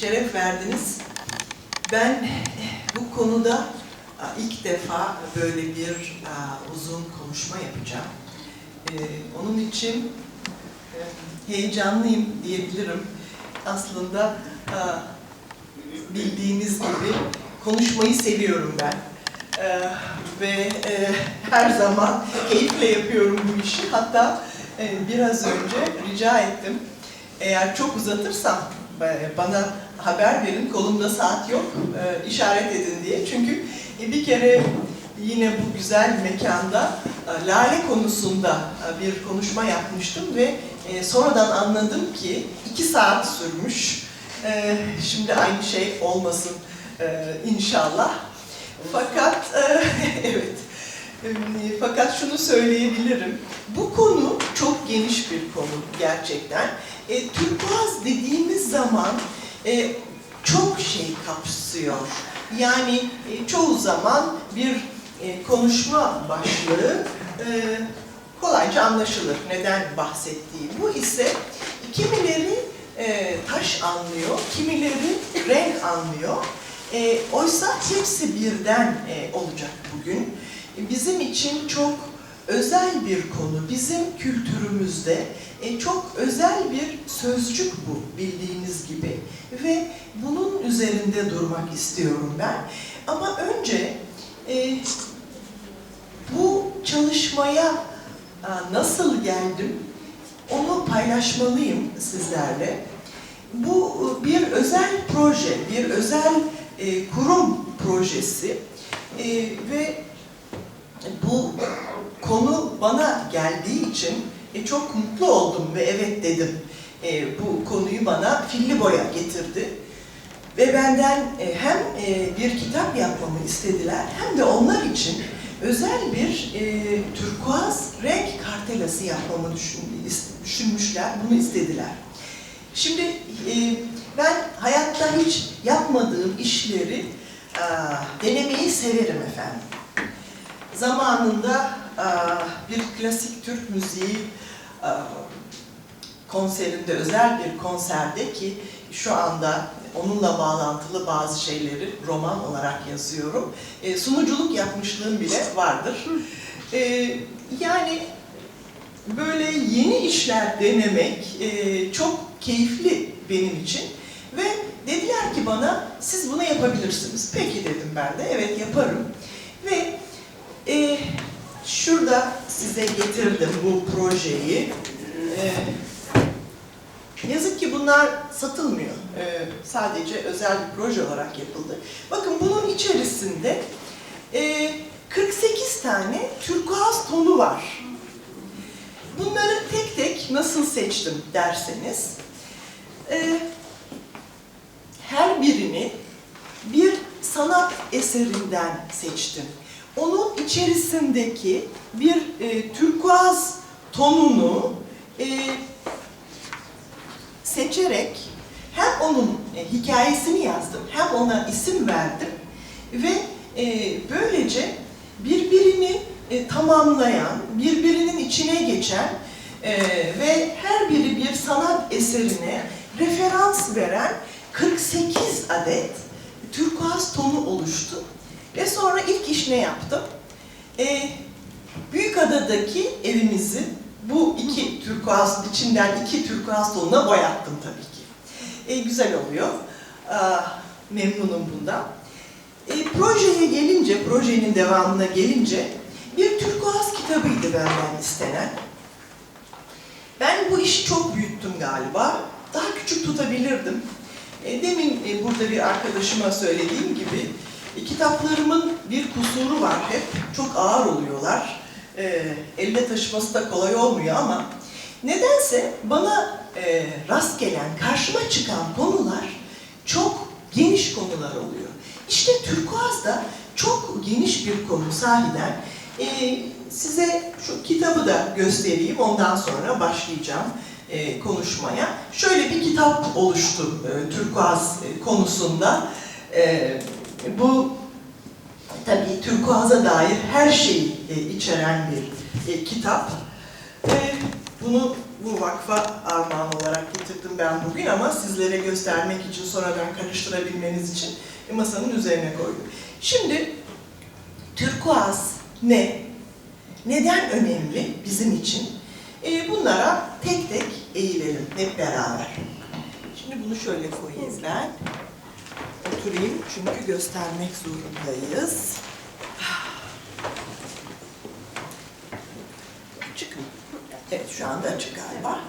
şeref verdiniz. Ben bu konuda ilk defa böyle bir uzun konuşma yapacağım. Ee, Onun için e, heyecanlıyım diyebilirim. Aslında e, bildiğiniz gibi konuşmayı seviyorum ben. Ee, Ve e, her zaman keyifle yapıyorum bu işi. Hatta e, biraz önce rica ettim. Eğer çok uzatırsam e, bana haber verin, kolumda saat yok, e, işaret edin diye. Çünkü e, bir kere yine bu güzel mekanda e, lale konusunda e, bir konuşma yapmıştım ve e, sonradan anladım ki iki saat sürmüş. E, Şimdi aynı şey olmasın e, inşallah. Fakat e, evet, e, fakat şunu söyleyebilirim. Bu konu çok geniş bir konu gerçekten. E, Türkuaz dediğimiz zaman e, çok şey kapsıyor. Yani e, çoğu zaman bir e, konuşma başlığı e, kolayca anlaşılır neden bahsettiği. Bu ise kimileri e, taş anlıyor, kimileri renk anlıyor. E, oysa hepsi birden e, olacak bugün. E, Bizim için çok özel bir konu. Bizim kültürümüzde e, çok özel bir sözcük bu bildiğiniz gibi. Ve bunun üzerinde durmak istiyorum ben. Ama önce e, bu çalışmaya a, nasıl geldim onu paylaşmalıyım sizlerle. Bu bir özel proje, bir özel e, kurum projesi E, ve bu konu bana geldiği için e, çok mutlu oldum ve evet dedim. E, bu konuyu bana Filli Boya getirdi. Ve benden e, hem e, bir kitap yapmamı istediler hem de onlar için özel bir e, turkuaz renk kartelası yapmamı düşün, düşünmüşler, bunu istediler. Şimdi e, ben hayatta hiç yapmadığım işleri e, denemeyi severim efendim. Zamanında bir klasik Türk müziği e, konserinde, özel bir konserde ki şu anda onunla bağlantılı bazı şeyleri roman olarak yazıyorum. E, sunuculuk yapmışlığım bile vardır. E, yani böyle yeni işler denemek çok keyifli benim için ve dediler ki bana siz bunu yapabilirsiniz. Peki dedim ben de evet yaparım ve e, şurada size getirdim bu projeyi. E, yazık ki bunlar satılmıyor. E, sadece özel bir proje olarak yapıldı. Bakın bunun içerisinde e, 48 tane turkuaz tonu var. Bunları tek tek nasıl seçtim derseniz, e, her birini bir sanat eserinden seçtim. Onun içerisindeki bir e, turkuaz tonunu e, seçerek hem onun e, hikayesini yazdım, hem ona isim verdim ve e, böylece birbirini e, tamamlayan, birbirinin içine geçen e, ve her biri bir sanat eserine referans veren 48 adet turkuaz tonu oluştu. Ve sonra ilk iş ne yaptım? E, Büyükada'daki evimizi bu iki turkuaz, içinden iki turkuaz tonuna boyattım tabii ki. E, güzel oluyor. Aa, memnunum bundan. E, projeye gelince, projenin devamına gelince bir turkuaz kitabıydı benden istenen. Ben bu işi çok büyüttüm galiba. Daha küçük tutabilirdim. E, demin e, burada bir arkadaşıma söylediğim gibi e, kitaplarımın bir kusuru var hep. Çok ağır oluyorlar. E, elde taşıması da kolay olmuyor ama nedense bana e, rast gelen, karşıma çıkan konular çok geniş konular oluyor. İşte turkuaz da çok geniş bir konu sahiden. E, size şu kitabı da göstereyim, ondan sonra başlayacağım e, konuşmaya. Şöyle bir kitap oluştu e, turkuaz e, konusunda. E, bu tabii turkuaza dair her şeyi e, içeren bir e, kitap. E, bunu bu vakfa armağan olarak getirdim ben bugün ama sizlere göstermek için sonradan karıştırabilmeniz için masanın üzerine koydum. Şimdi turkuaz ne? Neden önemli bizim için? E, bunlara tek tek eğilelim hep beraber. Şimdi bunu şöyle koyayım ben. Oturayım çünkü göstermek zorundayız. Açık? Evet şu anda açık galiba.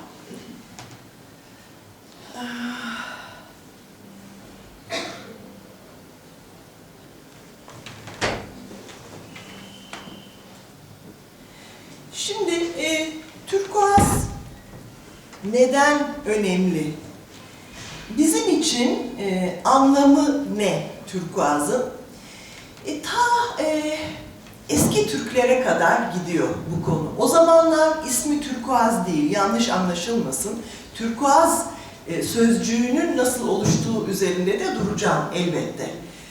Şimdi e, turkuaz neden önemli? Bizim için e, anlamı ne turkuazın? E, ta e, eski Türklere kadar gidiyor bu konu. O zamanlar ismi turkuaz değil, yanlış anlaşılmasın. Turkuaz e, sözcüğünün nasıl oluştuğu üzerinde de duracağım elbette.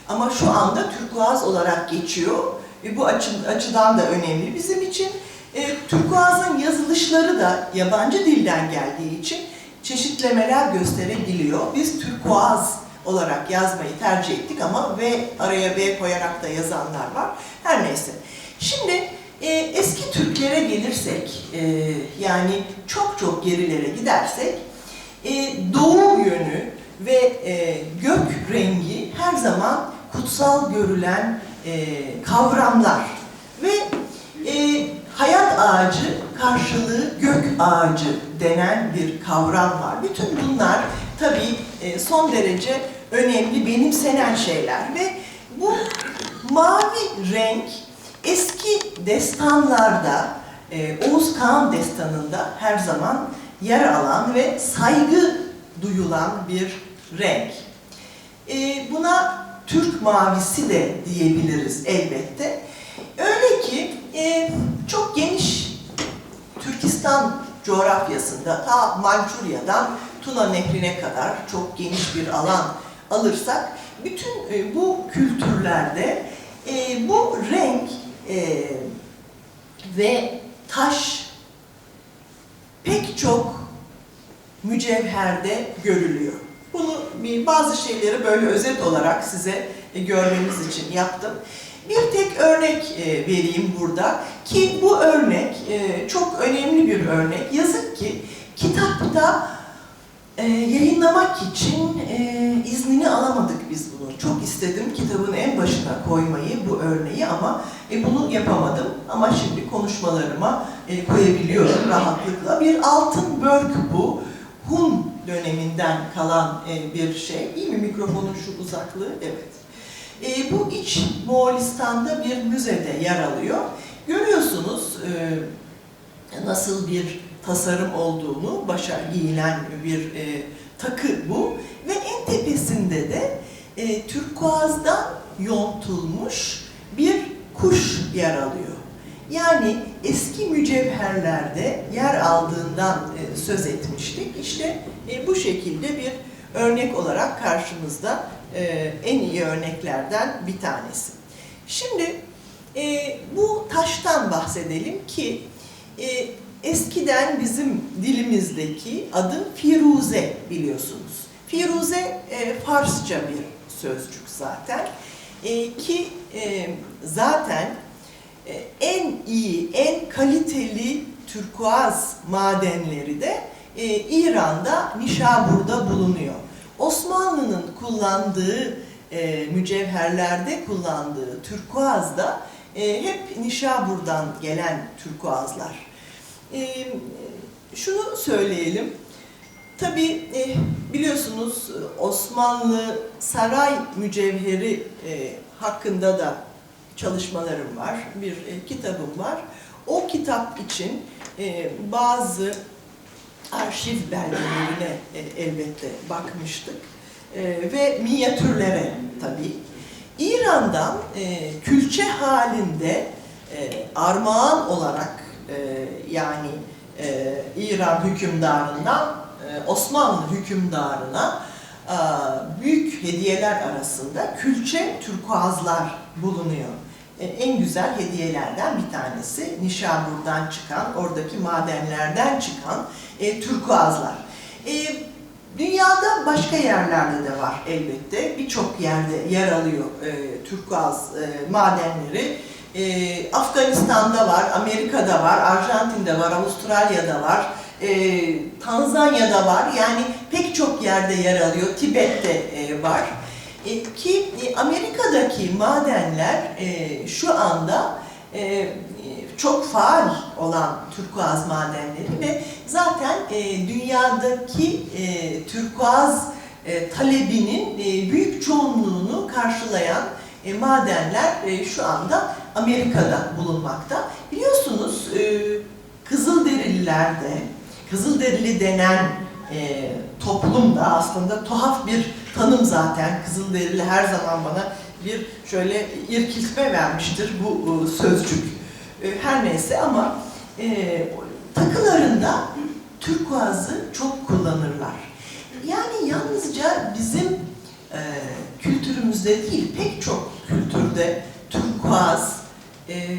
Ama şu anda turkuaz olarak geçiyor. E, bu açı, açıdan da önemli bizim için. E, turkuazın yazılışları da yabancı dilden geldiği için çeşitlemeler gösterebiliyor. Biz turkuaz olarak yazmayı tercih ettik ama V araya V koyarak da yazanlar var. Her neyse. Şimdi e, eski Türklere gelirsek, e, yani çok çok gerilere gidersek, e, doğu yönü ve e, gök rengi her zaman kutsal görülen e, kavramlar ve e, hayat ağacı karşılığı gök ağacı denen bir kavram var. Bütün bunlar tabii e, son derece önemli, benimsenen şeyler ve bu mavi renk eski destanlarda, e, Oğuz Kağan destanında her zaman yer alan ve saygı duyulan bir renk. E, buna Türk mavisi de diyebiliriz elbette. Öyle ki çok geniş Türkistan coğrafyasında ta Mançurya'dan Tuna Nehri'ne kadar çok geniş bir alan alırsak bütün e, bu kültürlerde e, bu renk e, ve taş pek çok mücevherde görülüyor. Bunu bazı şeyleri böyle özet olarak size görmeniz için yaptım. Bir tek örnek vereyim burada ki bu örnek çok önemli bir örnek. Yazık ki kitapta e, yayınlamak için e, iznini alamadık biz bunu. Çok istedim kitabın en başına koymayı bu örneği ama e, bunu yapamadım. Ama şimdi konuşmalarıma e, koyabiliyorum rahatlıkla. Bir altın börk bu. Hun döneminden kalan e, bir şey. İyi mi mikrofonun şu uzaklığı? Evet. E, bu iç Moğolistan'da bir müzede yer alıyor. Görüyorsunuz e, nasıl bir tasarım olduğunu, başa giyilen bir e, takı bu. Ve en tepesinde de e, türkuazdan yontulmuş bir kuş yer alıyor. Yani eski mücevherlerde yer aldığından e, söz etmiştik. İşte e, bu şekilde bir örnek olarak karşımızda e, en iyi örneklerden bir tanesi. Şimdi e, bu taştan bahsedelim ki e, eskiden bizim dilimizdeki adı Firuze biliyorsunuz. Firuze e, Farsça bir sözcük zaten e, ki e, zaten e, en iyi, en kaliteli turkuaz madenleri de e, İran'da, Nişabur'da bulunuyor. Osmanlı'nın kullandığı e, mücevherlerde kullandığı turkuaz da e, hep Nişabur'dan gelen turkuazlar. E, şunu söyleyelim, tabi e, biliyorsunuz Osmanlı saray mücevheri e, hakkında da çalışmalarım var, bir e, kitabım var. O kitap için e, bazı arşiv belgelerine e, elbette bakmıştık e, ve minyatürlere tabii. İran'dan e, külçe halinde e, armağan olarak yani e, İran hükümdarından e, Osmanlı hükümdarına e, büyük hediyeler arasında külçe turkuazlar bulunuyor. en güzel hediyelerden bir tanesi. Nişabur'dan çıkan, oradaki madenlerden çıkan e, turkuazlar. E, dünyada başka yerlerde de var elbette. Birçok yerde yer alıyor e, turkuaz e, madenleri. E, Afganistan'da var, Amerika'da var, Arjantin'de var, Avustralya'da var, e, Tanzanya'da var. Yani pek çok yerde yer alıyor. Tibet'te e, var. E, ki e, Amerika'daki madenler e, şu anda e, çok faal olan turkuaz madenleri ve zaten e, dünyadaki e, turkuaz e, talebinin e, büyük çoğunluğunu karşılayan e, madenler e, şu anda Amerika'da bulunmakta. Biliyorsunuz e, Kızılderililer de, Kızılderili denen e, toplum da aslında tuhaf bir tanım zaten. Kızılderili her zaman bana bir şöyle irkiltme vermiştir bu e, sözcük. E, her neyse ama e, takılarında turkuazı çok kullanırlar. Yani yalnızca bizim e, kültürümüzde değil, pek çok kültürde turkuaz e,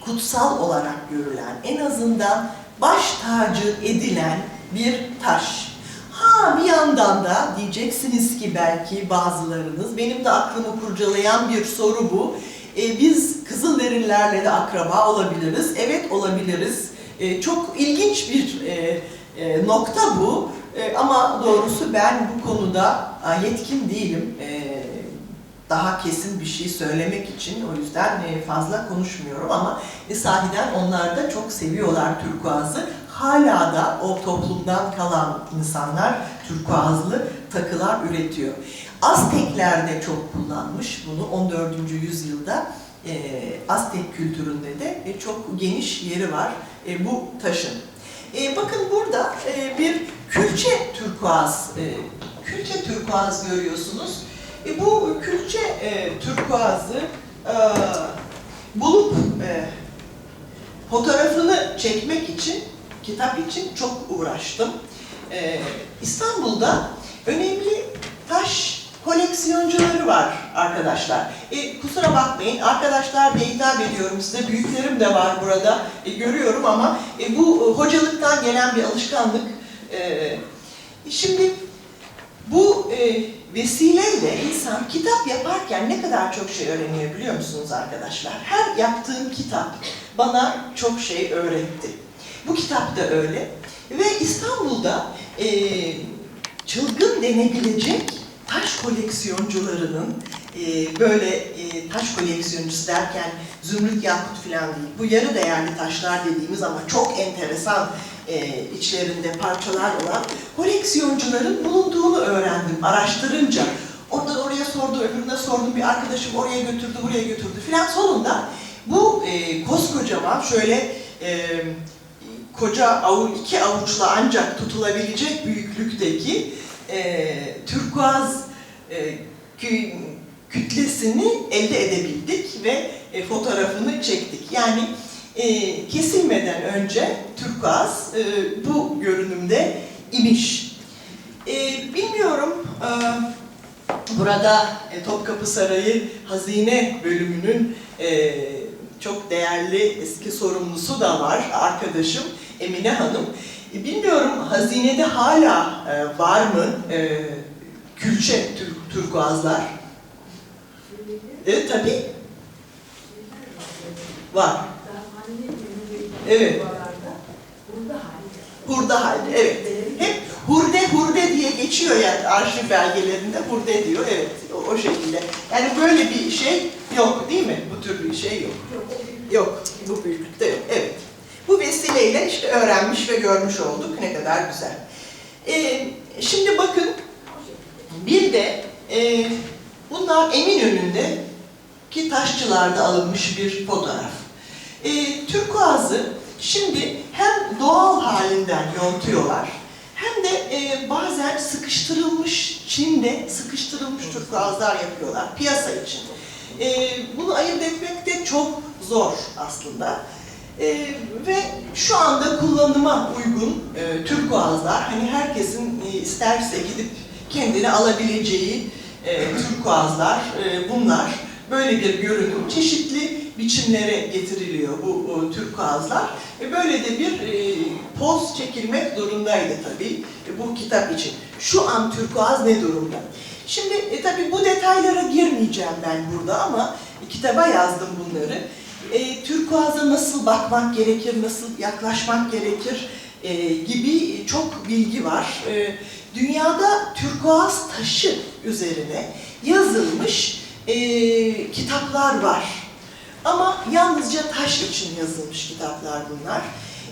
kutsal olarak görülen, en azından baş tacı edilen bir taş. Ha bir yandan da diyeceksiniz ki belki bazılarınız, benim de aklımı kurcalayan bir soru bu. E, biz Kızılderililerle de akraba olabiliriz. Evet olabiliriz. E, çok ilginç bir e, e, nokta bu. E, ama doğrusu ben bu konuda e, yetkin değilim. E, daha kesin bir şey söylemek için o yüzden e, fazla konuşmuyorum ama e, sahiden onlar da çok seviyorlar turkuazı. Hala da o toplumdan kalan insanlar turkuazlı takılar üretiyor. Aztekler de çok kullanmış bunu 14. yüzyılda. Aztek kültüründe de çok geniş yeri var bu taşın. Bakın burada bir külçe turkuaz, e, külçe turkuaz görüyorsunuz. E, bu külçe e, turkuazı e, bulup e, fotoğrafını çekmek için, kitap için çok uğraştım. E, İstanbul'da önemli taş koleksiyoncuları var arkadaşlar. E, kusura bakmayın arkadaşlar diye hitap ediyorum size. Büyüklerim de var burada e, görüyorum ama e, bu e, hocalıktan gelen bir alışkanlık. E, şimdi bu e, vesileyle insan kitap yaparken ne kadar çok şey öğreniyor biliyor musunuz arkadaşlar? Her yaptığım kitap bana çok şey öğretti. Bu kitap da öyle. Ve İstanbul'da e, çılgın denebilecek taş koleksiyoncularının e, böyle e, taş koleksiyoncusu derken zümrüt yakut falan değil. Bu yarı değerli taşlar dediğimiz ama çok enteresan e, içlerinde parçalar olan koleksiyoncuların bulunduğunu öğrendim araştırınca. Oradan oraya sordu, öbürüne sordum, bir arkadaşım oraya götürdü, buraya götürdü filan. Sonunda bu e, koskocaman şöyle e, koca avu, iki avuçla ancak tutulabilecek büyüklükteki e, turkuaz e, kü- kütlesini elde edebildik ve e, fotoğrafını çektik. Yani e, kesilmeden önce turkuaz e, bu görünümde imiş. E, bilmiyorum e, burada e, Topkapı Sarayı Hazine bölümünün e, çok değerli eski sorumlusu da var arkadaşım Emine Hanım. E, bilmiyorum hazinede hala e, var mı e, külçe tür, turkuazlar? Evet tabii var. Evet. Hurda halde, evet. Hep hurde hurde diye geçiyor yani arşiv belgelerinde hurde diyor, evet o, o şekilde. Yani böyle bir şey yok değil mi? Bu tür bir şey yok. Yok, bu büyüklükte yok, evet. Bu vesileyle işte öğrenmiş ve görmüş olduk, ne kadar güzel. Ee, şimdi bakın, bir de e, bunlar Eminönü'nde ki taşçılarda alınmış bir fotoğraf. E, turkuazı şimdi hem doğal halinden yontuyorlar hem de e, bazen sıkıştırılmış, Çin'de sıkıştırılmış turkuazlar yapıyorlar piyasa için. E, bunu ayırt etmek de çok zor aslında. E, ve şu anda kullanıma uygun e, turkuazlar, hani herkesin e, isterse gidip kendini alabileceği e, turkuazlar e, bunlar. böyle bir görünüm. Çeşitli biçimlere getiriliyor bu, bu turkuazlar. E, böyle de bir e, poz çekilmek zorundaydı tabii e, bu kitap için. Şu an turkuaz ne durumda? Şimdi e, tabii bu detaylara girmeyeceğim ben burada ama e, kitaba yazdım bunları. E, turkuaza nasıl bakmak gerekir, nasıl yaklaşmak gerekir e, gibi çok bilgi var. E, dünyada turkuaz taşı üzerine yazılmış e, kitaplar var. Ama yalnızca taş için yazılmış kitaplar bunlar.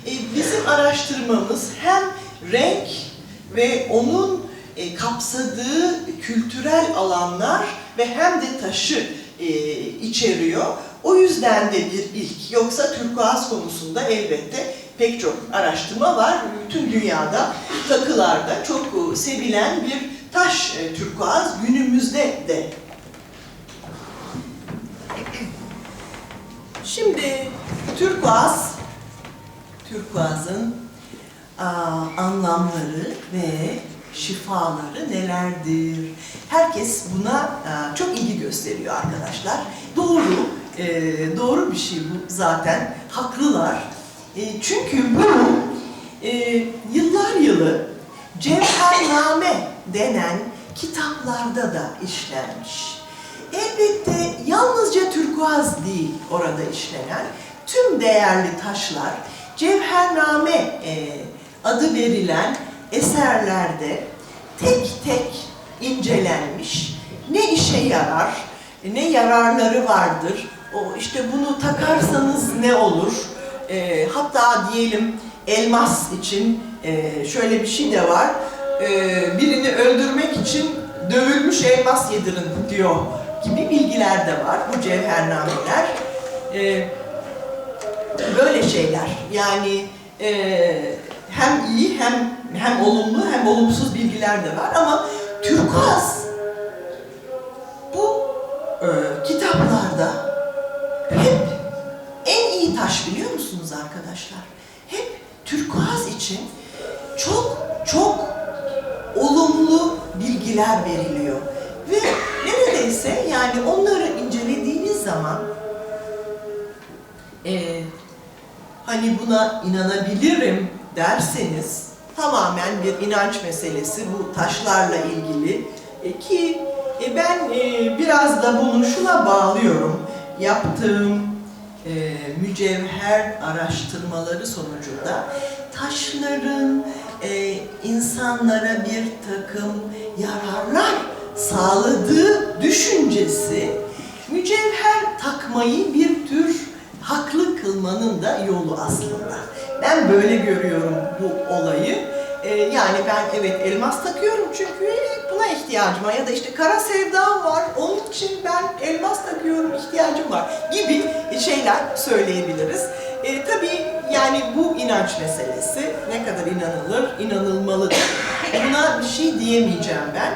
E, bizim araştırmamız hem renk ve onun e, kapsadığı kültürel alanlar ve hem de taşı e, içeriyor. O yüzden de bir ilk. Yoksa turkuaz konusunda elbette pek çok araştırma var. Bütün dünyada takılarda çok e, sevilen bir taş e, turkuaz günümüzde de. Şimdi turkuaz, turkuazın anlamları ve şifaları nelerdir? Herkes buna çok ilgi gösteriyor arkadaşlar. Doğru, e, doğru bir şey bu zaten. Haklılar. E, çünkü bu e, yıllar yılı Cevhername denen kitaplarda da işlenmiş. Elbette yalnızca turkuaz değil orada işlenen. Tüm değerli taşlar Cevhername e, adı verilen eserlerde tek tek incelenmiş. Ne işe yarar, ne yararları vardır, o işte bunu takarsanız ne olur, E, hatta diyelim elmas için e, şöyle bir şey de var, E, birini öldürmek için dövülmüş elmas yedirin diyor gibi bilgiler de var bu cevhernameler. E, böyle şeyler yani e, hem iyi hem hem olumlu hem olumsuz bilgiler de var ama turkuaz bu e, kitaplarda hep en iyi taş biliyor musunuz arkadaşlar? Hep turkuaz için çok çok olumlu bilgiler veriliyor. Ve neredeyse yani onları incelediğiniz zaman e, hani buna inanabilirim derseniz tamamen bir inanç meselesi bu taşlarla ilgili. E, ki e, ben e, biraz da bunu şuna bağlıyorum. Yaptığım e, mücevher araştırmaları sonucunda taşların e, insanlara bir takım yararlar sağladığı düşüncesi mücevher takmayı bir tür haklı kılmanın da yolu aslında. Ben böyle görüyorum bu olayı. Ee, yani ben evet elmas takıyorum çünkü buna ihtiyacım var ya da işte kara sevdam var onun için ben elmas takıyorum ihtiyacım var gibi şeyler söyleyebiliriz. Ee, tabii yani bu inanç meselesi ne kadar inanılır, inanılmalıdır. Buna bir şey diyemeyeceğim ben.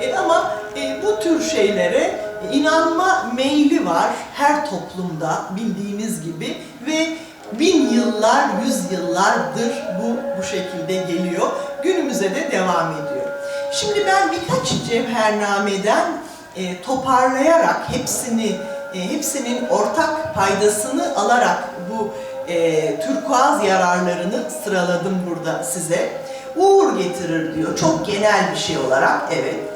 E, ama e, bu tür şeylere inanma meyli var her toplumda bildiğiniz gibi ve bin yıllar, yüz yıllardır bu bu şekilde geliyor. Günümüze de devam ediyor. Şimdi ben birkaç cevhernameden e, toparlayarak hepsini e, hepsinin ortak paydasını alarak bu e, turkuaz yararlarını sıraladım burada size. Uğur getirir diyor. Çok genel bir şey olarak evet.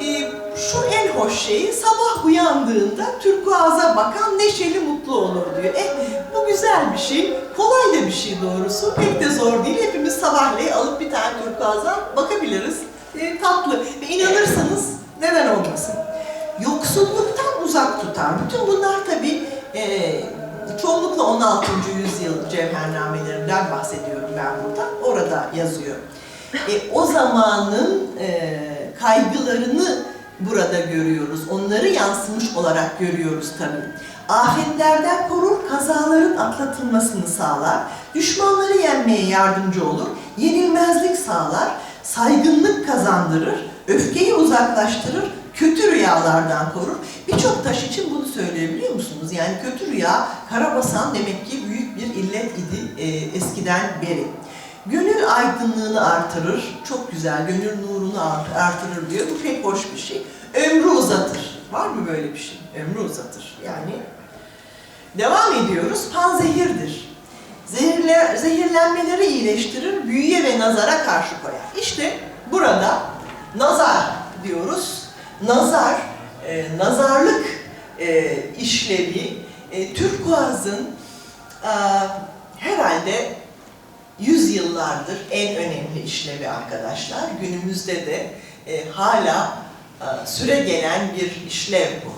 E, şu en hoş şeyi sabah uyandığında turkuaza bakan neşeli mutlu olur diyor. E bu güzel bir şey, kolay da bir şey doğrusu. Pek de zor değil. Hepimiz sabahleyin alıp bir tane turkuaza bakabiliriz. E, tatlı. Ve inanırsanız neden olmasın? Yoksulluktan uzak tutan, bütün bunlar tabii e, çoğunlukla 16. yüzyıl cevhernamelerinden bahsediyorum ben burada. Orada yazıyor. E, o zamanın e, kaygılarını burada görüyoruz. Onları yansımış olarak görüyoruz tabii. Afetlerden korur, kazaların atlatılmasını sağlar, düşmanları yenmeye yardımcı olur, yenilmezlik sağlar, saygınlık kazandırır, öfkeyi uzaklaştırır, kötü rüyalardan korur. Birçok taş için bunu söyleyebiliyor musunuz? Yani kötü rüya, karabasan demek ki büyük bir illet idi e, eskiden beri. Gönül aydınlığını artırır, çok güzel, gönül nurunu art- artırır diyor. Bu pek hoş bir şey. Ömrü uzatır. Var mı böyle bir şey? Ömrü uzatır. Yani devam ediyoruz. Panzehirdir. Zehirle, zehirlenmeleri iyileştirir, büyüye ve nazara karşı koyar. İşte burada nazar diyoruz. Nazar, e, nazarlık e, işlevi, e, Türkuaz'ın e, herhalde yüzyıllardır en önemli işlevi arkadaşlar. Günümüzde de e, hala e, süre gelen bir işlev bu.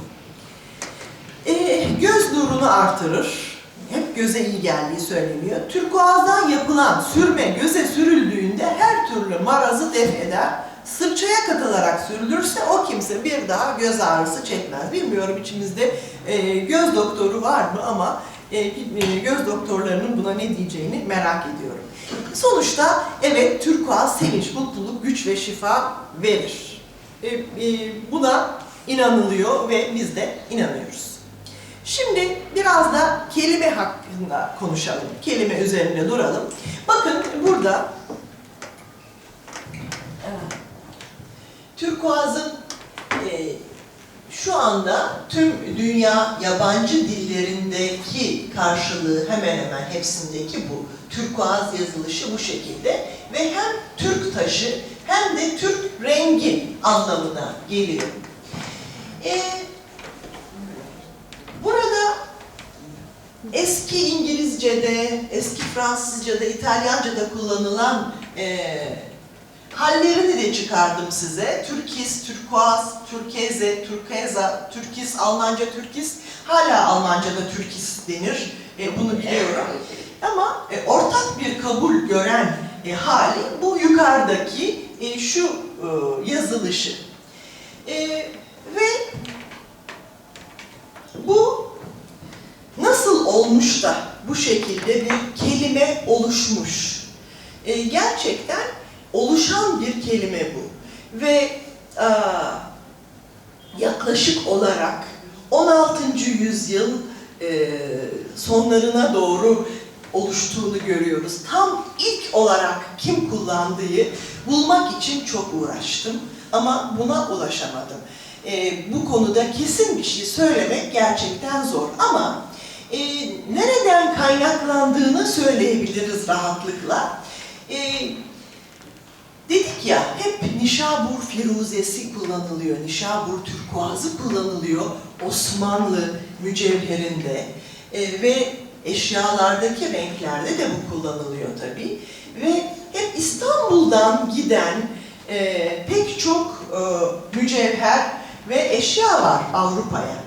E, göz nurunu artırır. Hep göze iyi geldiği söyleniyor. Türkuazdan yapılan sürme göze sürüldüğünde her türlü marazı def eder. Sırçaya katılarak sürülürse o kimse bir daha göz ağrısı çekmez. Bilmiyorum içimizde e, göz doktoru var mı ama göz doktorlarının buna ne diyeceğini merak ediyorum. Sonuçta evet turkuaz sevinç, mutluluk, güç ve şifa verir. E, e, buna inanılıyor ve biz de inanıyoruz. Şimdi biraz da kelime hakkında konuşalım. Kelime üzerine duralım. Bakın burada Türkuaz'ın e, şu anda tüm dünya yabancı dillerindeki karşılığı hemen hemen hepsindeki bu. Türkuaz yazılışı bu şekilde ve hem Türk taşı hem de Türk rengi anlamına geliyor. E, burada eski İngilizce'de, eski Fransızca'da, İtalyanca'da kullanılan e, çıkardım size. Türkis, Türkuaz, Türkeze, Türkeza, Türkis, Almanca Türkis. Hala Almanca'da Türkis denir. E, bunu biliyorum. Ama e, ortak bir kabul gören e, hali bu yukarıdaki e, şu e, yazılışı. E, ve bu nasıl olmuş da bu şekilde bir kelime oluşmuş? E, gerçekten oluşan bir kelime bu. Ve aa, yaklaşık olarak 16. yüzyıl e, sonlarına doğru oluştuğunu görüyoruz. Tam ilk olarak kim kullandığı bulmak için çok uğraştım ama buna ulaşamadım. E, bu konuda kesin bir şey söylemek gerçekten zor ama e, nereden kaynaklandığını söyleyebiliriz rahatlıkla. E, ya hep Nişabur firuzesi kullanılıyor, Nişabur türkuazı kullanılıyor Osmanlı mücevherinde e, ve eşyalardaki renklerde de bu kullanılıyor tabii. Ve hep İstanbul'dan giden e, pek çok e, mücevher ve eşya var Avrupa'ya.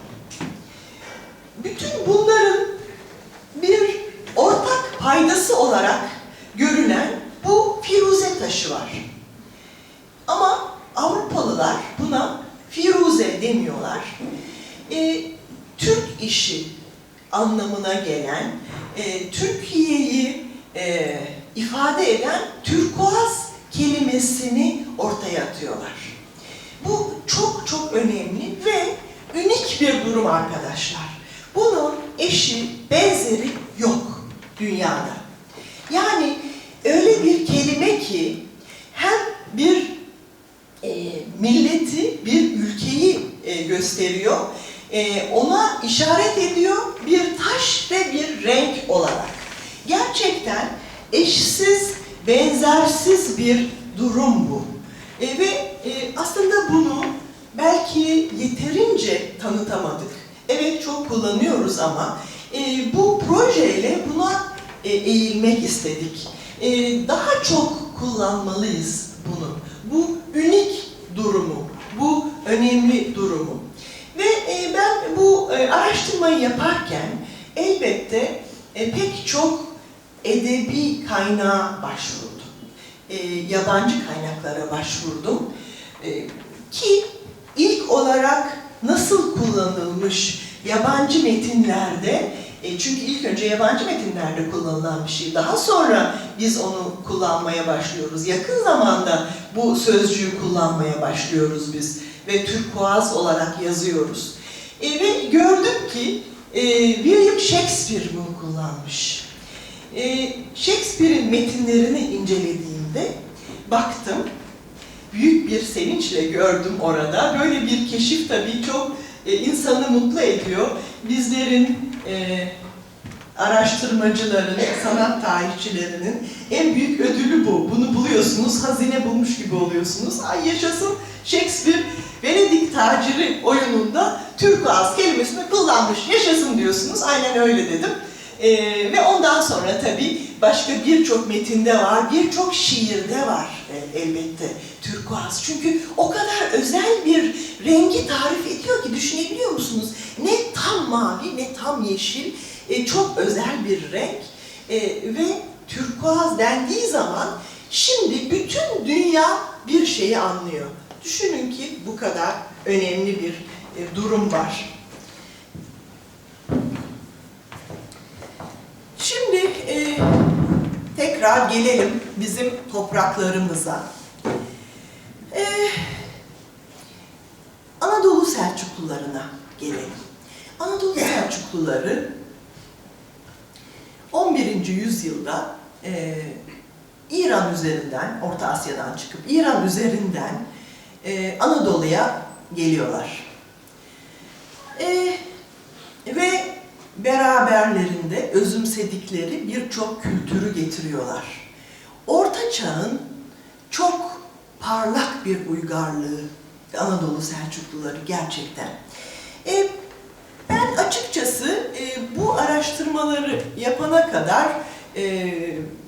Bütün bunların bir ortak paydası olarak görünen bu firuze taşı var. Ama Avrupalılar buna firuze demiyorlar. E, Türk işi anlamına gelen, e, Türkiye'yi e, ifade eden türkuaz kelimesini ortaya atıyorlar. Bu çok çok önemli ve ünik bir durum arkadaşlar. Bunun eşi, benzeri yok dünyada. Yani öyle bir kelime ki hem bir e, milleti, bir ülkeyi e, gösteriyor, e, ona işaret ediyor bir taş ve bir renk olarak. Gerçekten eşsiz, benzersiz bir durum bu. E, ve e, aslında bunu belki yeterince tanıtamadık. Evet çok kullanıyoruz ama e, bu projeyle buna e, eğilmek istedik. E, daha çok kullanmalıyız bunu. Bu ünik durumu, bu önemli durumu. Ve e, ben bu e, araştırmayı yaparken elbette e, pek çok edebi kaynağa başvurdum. E, yabancı kaynaklara başvurdum. E, ki ilk olarak nasıl kullanılmış yabancı metinlerde e, çünkü ilk önce yabancı metinlerde kullanılan bir şey. Daha sonra biz onu kullanmaya başlıyoruz. Yakın zamanda bu sözcüğü kullanmaya başlıyoruz biz ve turkuaz olarak yazıyoruz. E, ve gördüm ki e, William Shakespeare bunu kullanmış. E, Shakespeare'in metinlerini incelediğimde baktım, büyük bir sevinçle gördüm orada. Böyle bir keşif tabii çok e, insanı mutlu ediyor. Bizlerin e, araştırmacıların, sanat tarihçilerinin en büyük ödülü bu. Bunu buluyorsunuz, hazine bulmuş gibi oluyorsunuz. Ay yaşasın Shakespeare Venedik taciri oyununda turkuaz kelimesini kullanmış. Yaşasın diyorsunuz. Aynen öyle dedim. Ee, ve ondan sonra tabii başka birçok metinde var, birçok şiirde var e, elbette turkuaz. Çünkü o kadar özel bir rengi tarif ediyor ki düşünebiliyor musunuz? Ne tam mavi ne tam yeşil, e, çok özel bir renk E, ve turkuaz dendiği zaman şimdi bütün dünya bir şeyi anlıyor. Düşünün ki bu kadar önemli bir e, durum var. Şimdi e, tekrar gelelim bizim topraklarımıza. E, Anadolu Selçuklularına gelelim. Anadolu Selçukluları 11. yüzyılda e, İran üzerinden, Orta Asya'dan çıkıp İran üzerinden e, Anadolu'ya geliyorlar. E, ve beraberlerinde özümsedikleri birçok kültürü getiriyorlar. Orta Çağ'ın çok parlak bir uygarlığı Anadolu Selçukluları gerçekten. E, ben açıkçası e, araştırmaları yapana kadar e,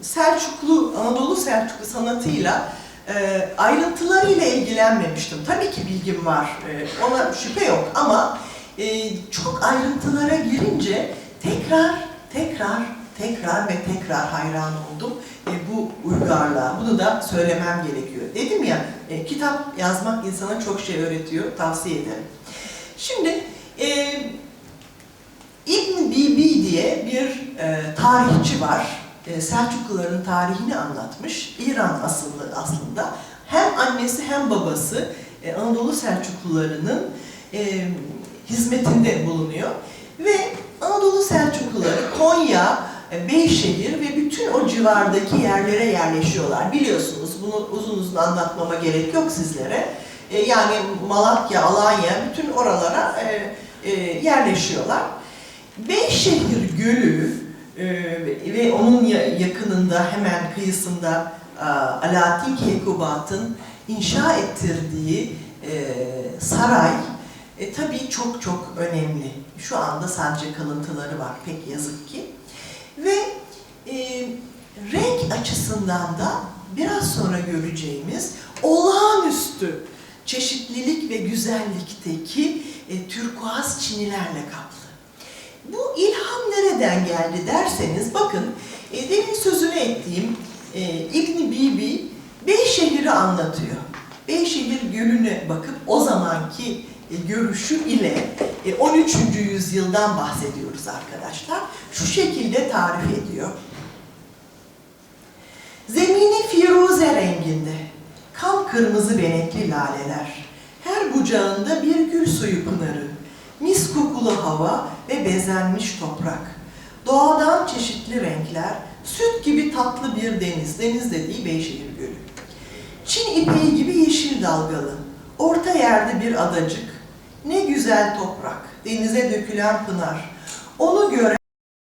Selçuklu, Anadolu Selçuklu sanatıyla e, ayrıntılarıyla ilgilenmemiştim. Tabii ki bilgim var, e, ona şüphe yok ama e, çok ayrıntılara girince tekrar, tekrar, tekrar ve tekrar hayran oldum e, bu uygarlığa. Bunu da söylemem gerekiyor. Dedim ya, e, kitap yazmak insana çok şey öğretiyor, tavsiye ederim. Şimdi e, diye bir e, tarihçi var. E, Selçukluların tarihini anlatmış. İran asıllı aslında. Hem annesi hem babası e, Anadolu Selçuklularının e, hizmetinde bulunuyor. Ve Anadolu Selçukluları Konya, e, Beyşehir ve bütün o civardaki yerlere yerleşiyorlar. Biliyorsunuz bunu uzun uzun anlatmama gerek yok sizlere. E, yani Malatya, Alanya bütün oralara e, yerleşiyorlar. Beyşehir Gölü e, ve onun ya- yakınında hemen kıyısında e, Alaaddin Keykubat'ın inşa ettirdiği e, saray e, tabii çok çok önemli. Şu anda sadece kalıntıları var pek yazık ki. Ve e, renk açısından da biraz sonra göreceğimiz olağanüstü çeşitlilik ve güzellikteki e, türkuaz çinilerle kaplı. Bu ilham nereden geldi derseniz bakın e, demin sözünü ettiğim e, İbn Bibi Beyşehir'i anlatıyor. Beyşehir Gölü'ne bakıp o zamanki e, görüşü ile e, 13. yüzyıldan bahsediyoruz arkadaşlar. Şu şekilde tarif ediyor. Zemini firuze renginde, kan kırmızı benekli laleler, her bucağında bir gül suyu pınarı, mis kokulu hava ve bezenmiş toprak, doğadan çeşitli renkler, süt gibi tatlı bir deniz, deniz dediği Beyşehir Gölü. Çin ipeği gibi yeşil dalgalı, orta yerde bir adacık, ne güzel toprak, denize dökülen pınar, onu gören